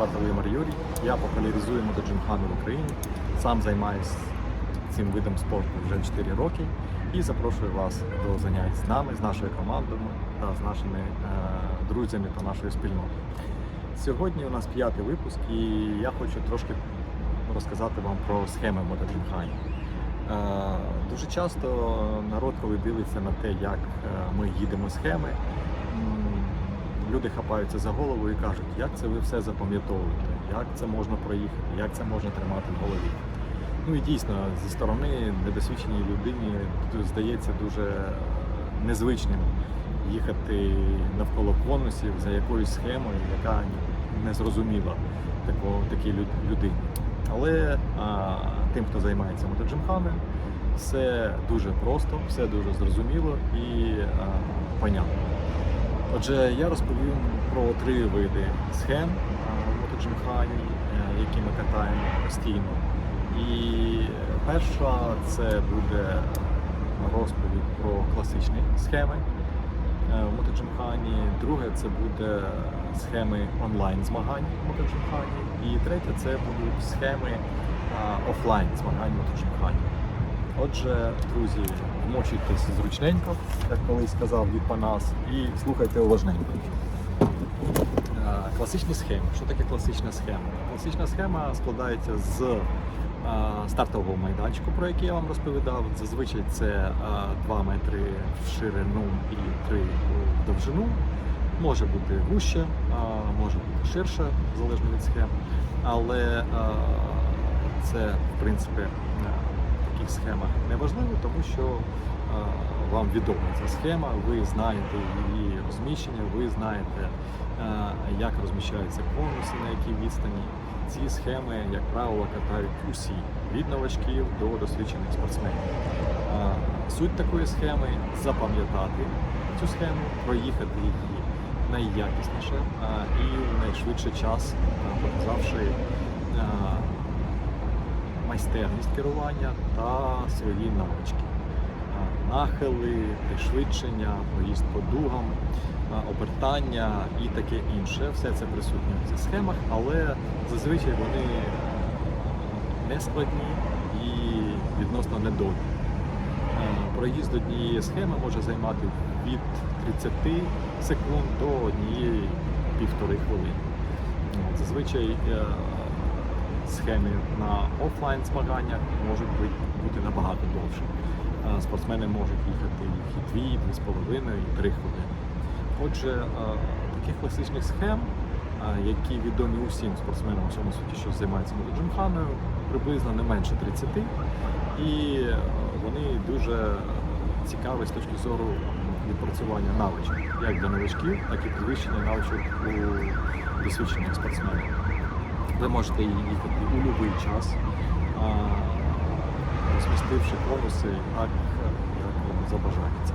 Звати Володимир Юрій. Я популяризую мотоджимхану в Україні. Сам займаюся цим видом спорту вже 4 роки і запрошую вас до занять з нами, з нашою командою та з нашими е, друзями та нашою спільнотою. Сьогодні у нас п'ятий випуск, і я хочу трошки розказати вам про схеми мотоджимхані. Е, Дуже часто народ, коли дивиться на те, як е, ми їдемо схеми, люди хапаються за голову і кажуть, як це ви все запам'ятовуєте, як це можна проїхати, як це можна тримати в голові. Ну і дійсно, зі сторони недосвідченій людині здається дуже незвичним їхати навколо конусів за якоюсь схемою, яка не зрозуміла такій людині. Але а, тим, хто займається мотоджимхами, все дуже просто, все дуже зрозуміло і а, понятно. Отже, я розповім про три види схем мотоджимхані, е, які ми катаємо постійно. І перша це буде розповідь про класичні схеми е, в мотоджимхані. Друге це буде схеми онлайн змагань в мотоджимхані. І третє це будуть схеми офлайн змагань в мотоджимхані. Отже, друзі, вмочуйтесь зручненько, як колись сказав від Панас, і слухайте уважненько. Е, Класичні схеми. Що таке класична схема? Класична схема складається з е, стартового майданчику, про який я вам розповідав. Зазвичай це 2 метри в ширину і 3 в довжину. Може бути вуще, а, може бути ширше, залежно від схем. Але е, це, в принципі, е, таких схемах не важливо, тому що вам відома ця схема, ви знаєте її розміщення, ви знаєте, як розміщаються конуси, на якій відстані. Ці схеми, як правило, катають усі від новачків до досвідчених спортсменів. Суть такої схеми запам'ятати цю схему, проїхати її найякісніше і в найшвидший час, показавши майстерність керування та свої навички. Нахили, пришвидшення, проїзд по дугам, обертання і таке інше. Все це присутнє в цих схемах, але зазвичай вони не складні і відносно недовгі. Е, Проїзд однієї схеми може займати від 30 секунд до однієї півтори хвилини. Зазвичай схеми на офлайн змаганнях можуть бути, набагато довше. Е, Спортсмени можуть їхати і дві, і дві з половиною, і три хвилини. Отже, е, таких класичних схем, е, які відомі усім спортсменам у всьому світі, що займаються мотоджимханою, приблизно не менше 30. І вони дуже цікаві з точки зору відпрацювання навичок, як для новачків, так і підвищення навичок у досвідчених спортсменів. Ви можете її їхати у будь-який час, розмістивши конуси так, як вам забажається.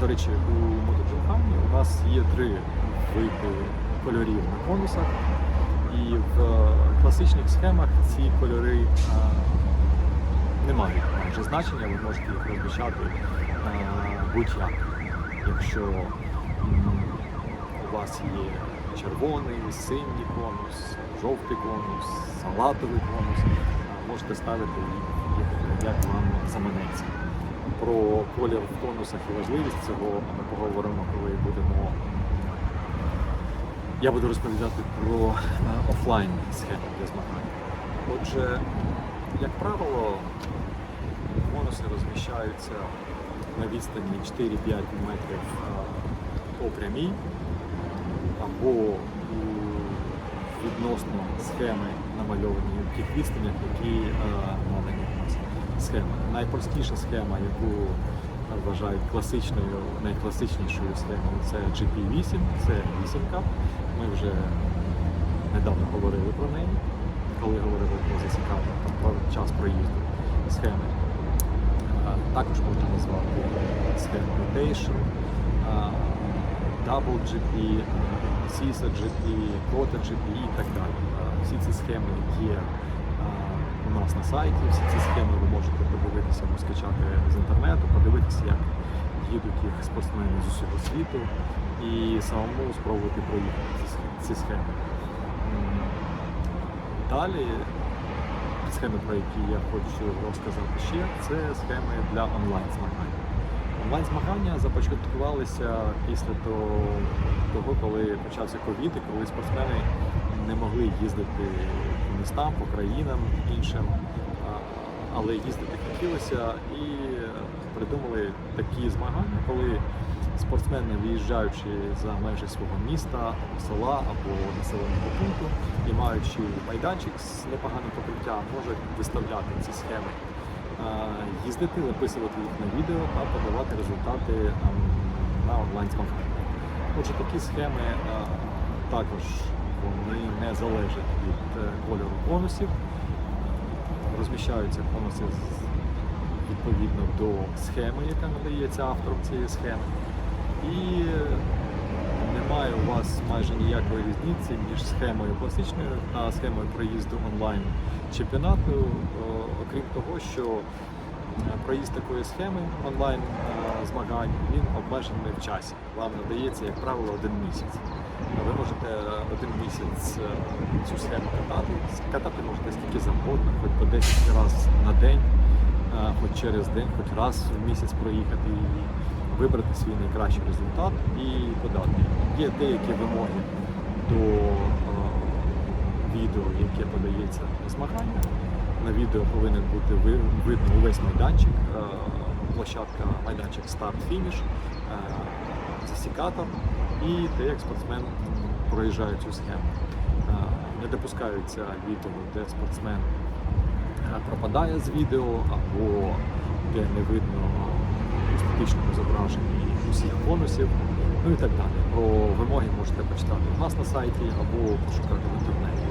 До речі, у мотоджимхані у нас є три види кольорів на конусах, і в е, класичних схемах ці кольори не мають майже значення, ви можете їх розміщати будь-як. Якщо у вас є червоний, синій конус, жовтий конус, салатовий конус, можете ставити їх як вам заманеться. Про колір в конусах і важливість цього ми поговоримо, коли будемо. Я буду розповідати про е, офлайн схеми для змагань. Отже, як правило, конуси розміщаються на відстані 4-5 метрів е, по прямій або відносно схеми намальовані в тих відстанях, які е, надані нас схеми. Найпростіша схема, яку вважають класичною, найкласичнішою схемою, це GP8, це вісімка. Ми вже недавно говорили про неї, коли говорили про засікання, про час проїзду схеми. Також можна назвати схему Rotation, Double GP, CISA GP, Quota GP і так далі. Всі ці схеми є у нас на сайті, всі ці схеми ви можете подивитися, скачати з інтернету, подивитися, як їдуть їх спортсмени з усього світу і самому спробувати проїхати ці схеми- Далі схеми, про які я хочу розказати ще, це схеми для онлайн-змагань. Онлайн-змагання започаткувалися після того, коли почався ковід, і коли спортсмени не могли їздити по містам, по країнам іншим, але їздити хотілося і придумали такі змагання, коли спортсмени, виїжджаючи за межі свого міста, села або населеного пункту і маючи майданчик з непоганим покриттям, можуть виставляти ці схеми їздити, записувати їх на відео та подавати результати ем, на онлайн змагання. Отже, такі схеми також вони не залежать від е, кольору конусів. Розміщаються конуси відповідно до схеми, яка надається автором цієї схеми. І немає у вас майже ніякої різниці між схемою класичною та схемою проїзду онлайн чемпіонату, окрім того, що е, проїзд такої схеми онлайн е, змагань він обмежений в часі. Вам надається, як правило, один місяць. Ви можете один місяць е, цю схему катати. Катати можете скільки завгодно, хоч по 10 разів на день, е, хоч через день, хоч раз в місяць проїхати її, вибрати свій найкращий результат і подати. Є деякі вимоги до е, відео, яке подається на змагання. На відео повинен бути видно увесь майданчик, е, площадка, майданчик старт-фініш, е, засікатор і те, як спортсмен проїжджає цю схему. Не допускаються відео, де спортсмен пропадає з відео або де не видно статичному зображенні усіх бонусів, ну і так далі. Про вимоги можете почитати у нас на сайті або пошукати в інтернеті.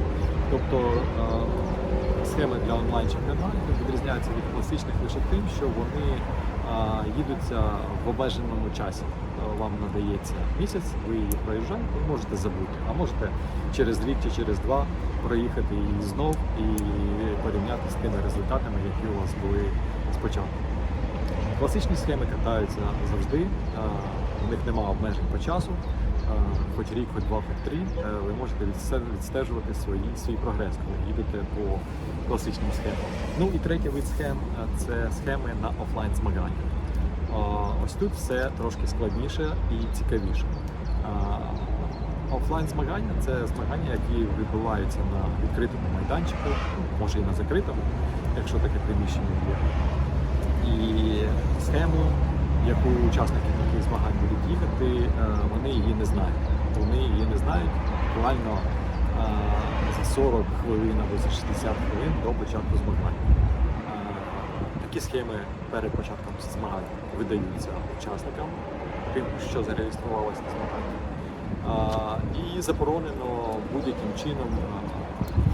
Тобто е, схеми для онлайн-чемпіонатів відрізняються від класичних лише тим, що вони е, їдуться в обмеженому часі. Е, Вам надається місяць, ви її проїжджаєте, можете забути, а можете через рік чи через два проїхати її знов і порівняти з тими результатами, які у вас були спочатку. Класичні схеми катаються завжди, е, у них немає обмежень по часу. Е, Хоч рік, хоч два, хоч три, е, ви можете відстежувати свої, свій прогрес, коли їдете по класичним схемам. Ну і третій вид схем е, це схеми на офлайн змагання. Ось тут все трошки складніше і цікавіше. Офлайн змагання це змагання, які відбуваються на відкритому майданчику, може і на закритому, якщо таке приміщення є. І схему, яку учасники таких змагань будуть їхати, е, вони її не знають. Вони її не знають буквально е, за 40 хвилин або за 60 хвилин до початку змагань. Е, Такі схеми перед початком змагань видаються учасникам, тим, що зареєструвалися на змагання. А, І заборонено будь-яким чином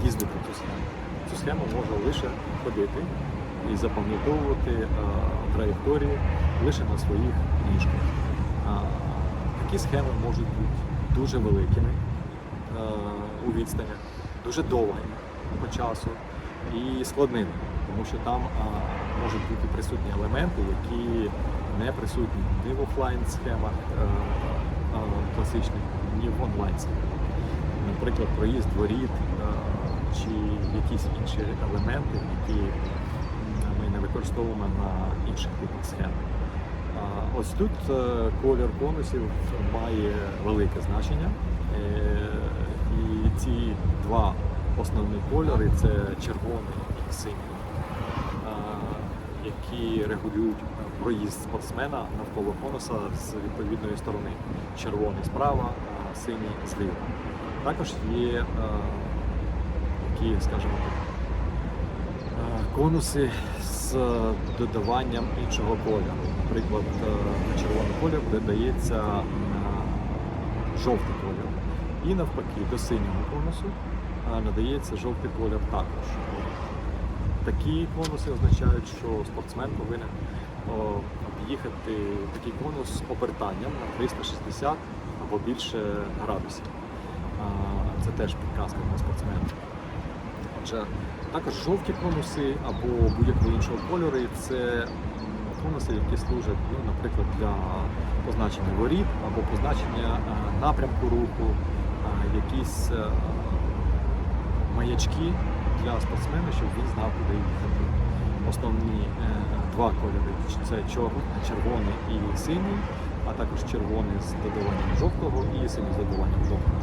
їздити цю схему. Цю схему може лише ходити і запам'ятовувати а, траєкторії лише на своїх ніжках. Такі схеми можуть бути дуже великими у відстанях, дуже довгими по часу і складними, тому що там можуть бути присутні елементи, які не присутні ні в офлайн схемах класичних, ні в онлайн схемах. Наприклад, проїзд воріт чи якісь інші елементи, які використовуємо на інших типах схем. Ось тут е, колір конусів має велике значення. Е, І ці два основні кольори це червоний і синій, які регулюють проїзд спортсмена навколо конуса з відповідної сторони. Червоний справа, синій зліва. Також є е, такі, скажімо так, конуси з додаванням іншого кольору. Наприклад, е, на червоний колір додається е, жовтий колір. І навпаки, до синього конусу е, надається жовтий колір також. Такі конуси означають, що спортсмен повинен об'їхати такий конус з обертанням на 360 або більше градусів. Це теж підказка для спортсмена. Отже, також жовті конуси або будь-якого іншого кольору це конуси, які служать, ну, наприклад, для позначення воріт або позначення е, напрямку руху, е, якісь е, маячки для спортсмена, щоб він знав, куди їхати. Основні два кольори це червоний і синій, а також червоний з додаванням жовтого і синій з додаванням жовтого.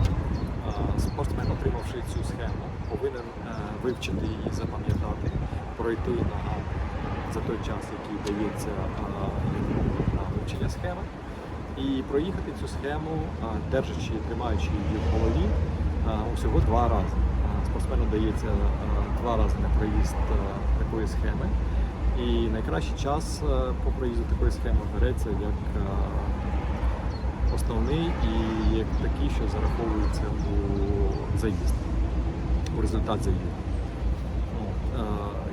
Спортсмен, отримавши цю схему, повинен е, вивчити її, запам'ятати, пройти на, за той час, який дається е, на вивчення схеми, і проїхати цю схему, е, держачи, тримаючи її в голові усього два рази. Спортсмену дається два рази на проїзд такої схеми. І найкращий час по проїзду такої схеми береться як основний і як такий, що зараховується у заїзд, у результат заїзду. Е,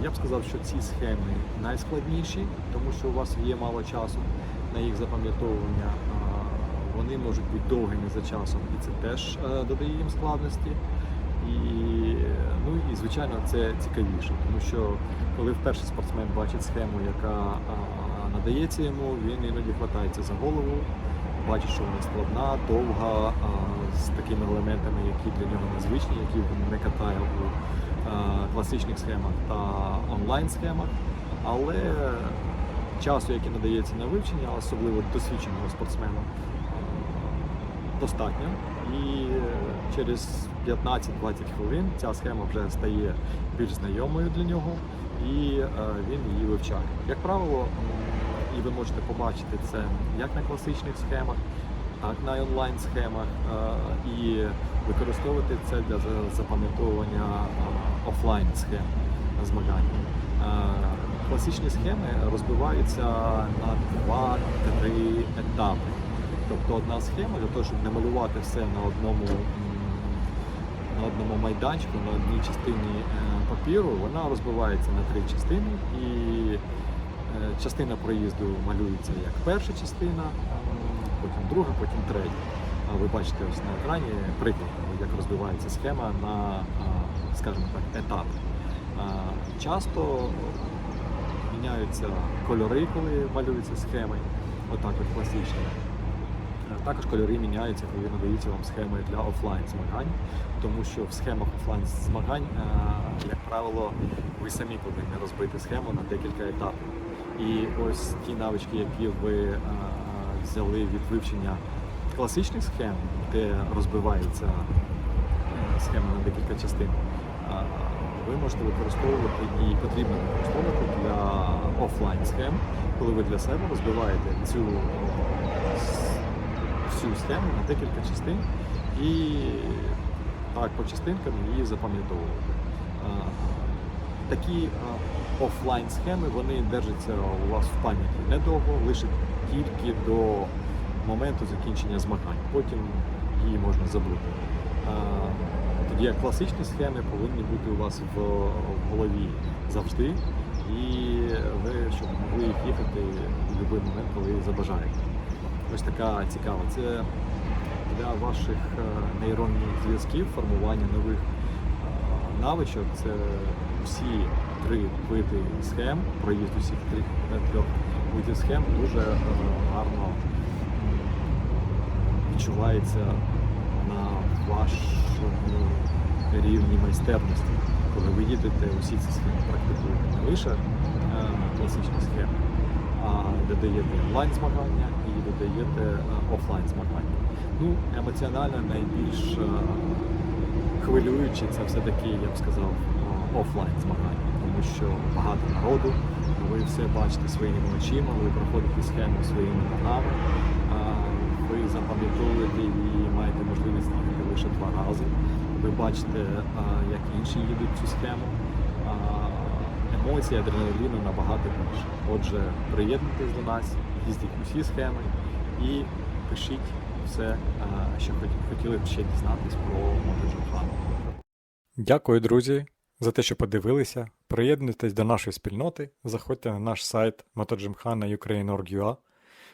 Я б сказав, що ці схеми найскладніші, тому що у вас є мало часу на їх запам'ятовування. Вони можуть бути довгими за часом, і це теж е, додає їм складності. І, ну, і звичайно, це цікавіше, тому що коли вперше спортсмен бачить схему, яка надається йому, він іноді хватається за голову, бачить, що вона складна, довга, з такими елементами, які для нього незвичні, які він не катає у класичних схемах та онлайн-схемах. Але часу, який надається на вивчення, особливо досвідченого спортсмена, достатньо. І через 15-20 хвилин ця схема вже стає більш знайомою для нього, і е, він її вивчає. Як правило, і ви можете побачити це як на класичних схемах, так і на онлайн-схемах, е, і використовувати це для запам'ятовування е, офлайн-схем змагань. Е, Класичні схеми розбиваються на 2-3 етапи. Тобто одна схема для того, щоб намалювати все на одному, на одному майданчику, на одній частині папіру, вона розбивається на три частини і частина проїзду малюється як перша частина, потім друга, потім третя. Ви бачите ось на екрані приклад, як розбивається схема на, скажімо так, етапи. Часто міняються кольори, коли малюються схеми, отак от класично. Е, Також кольори міняються, коли надаються вам схеми для офлайн змагань, тому що в схемах офлайн змагань, е, як правило, ви самі повинні розбити схему на декілька етапів. І ось ті навички, які ви е, взяли від вивчення класичних схем, де розбивається е, схема на декілька частин, е, ви можете використовувати і потрібно використовувати для офлайн схем, коли ви для себе розбиваєте цю всю схему на декілька частин і так по частинкам її запам'ятовувати. Такі офлайн схеми вони держаться у вас в пам'яті недовго, лише тільки до моменту закінчення змагань. Потім її можна забути. Тоді як класичні схеми повинні бути у вас в, голові завжди, і ви щоб могли їх їхати в будь-який момент, коли забажаєте. Ось така цікава. Це для ваших е, нейронних зв'язків, формування нових е, навичок. Це всі три види схем, проїзд усіх трьох, е, трьох видів схем дуже е, гарно відчувається на вашому рівні майстерності. Коли ви їдете, усі ці схеми практикуєте не лише е, класичні схеми, а додаєте онлайн змагання і додаєте е, офлайн змагання. Ну, емоціонально найбільш хвилююче це все-таки, я б сказав, офлайн змагання, тому що багато народу, ви все бачите своїми очима, ви проходите схему своїми ногами, ви запам'ятовуєте і маєте можливість їхати лише два рази. Ви бачите, як інші їдуть цю схему. А, Емоцій, адреналіну набагато більше. Отже, приєднуйтесь до нас, їздіть усі схеми і пишіть все, що хот- хотіли б ще дізнатись про мотоджимхану. Дякую, друзі, за те, що подивилися. Приєднуйтесь до нашої спільноти, заходьте на наш сайт motojimkhana.ukraine.org.ua,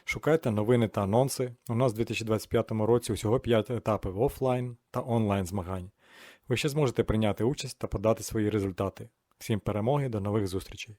шукайте новини та анонси. У нас у 2025 році усього 5 етапів офлайн та онлайн змагань. Ви ще зможете прийняти участь та подати свої результати. Всім перемоги, до нових зустрічей!